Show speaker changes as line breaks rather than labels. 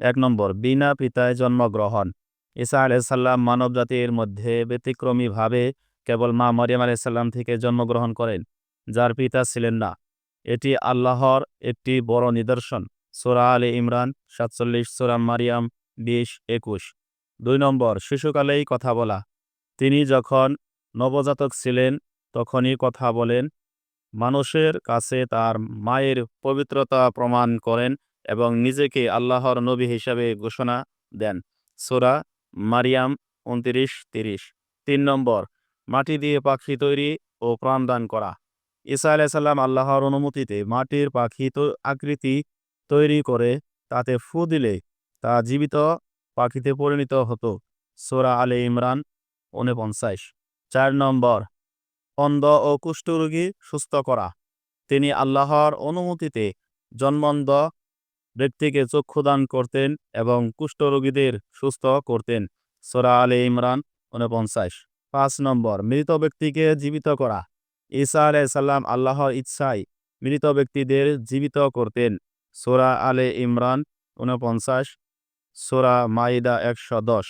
এক নম্বর, বিনা পিতায় জন্মগ্রহণ। ঈসা আলাইসাল্লাম মানব জাতির মধ্যে ব্যতিক্রমীভাবে কেবল মা মরিয়াম আলাইসাল্লাম থেকে জন্মগ্রহণ করেন, যার পিতা ছিলেন না। এটি আল্লাহর একটি বড় নিদর্শন। সোরা আলী ইমরান, সাতচল্লিশ, সোরা মারিয়াম, বিশ, একুশ। দুই নম্বর, শিশুকালেই কথা বলা। তিনি যখন নবজাতক ছিলেন, তখনই কথা বলেন। মানুষের কাছে তার মায়ের পবিত্রতা প্রমাণ করেন। এবং নিজেকে আল্লাহর নবী হিসাবে ঘোষণা দেন। সোরা মারিয়াম উনত্রিশ, তিরিশ। তিন নম্বর, মাটি দিয়ে পাখি তৈরি ও প্রাণদান করা। ঈসা আলাইসাল্লাম আল্লাহর অনুমতিতে মাটির পাখি আকৃতি তৈরি করে, তাতে ফু দিলে তা জীবিত পাখিতে পরিণত হতো। সোরা আলে ইমরান উনপঞ্চাশ। চার নম্বর, অন্ধ ও কুষ্ঠরোগী সুস্থ করা। তিনি আল্লাহর অনুমতিতে জন্মন্ধ ব্যক্তিকে চক্ষুদান করতেন এবং কুষ্ঠরোগীদের সুস্থ করতেন। সোরা আলে ইমরান উনপঞ্চাশ পাঁচ নম্বর, মৃত ব্যক্তিকে জীবিত করা। ঈসা আলাইসাল্লাম আল্লাহর ইচ্ছায় মৃত ব্যক্তিদের জীবিত করতেন। সোরা আলে ইমরান উনপঞ্চাশ সোরা মাইদা একশো দশ।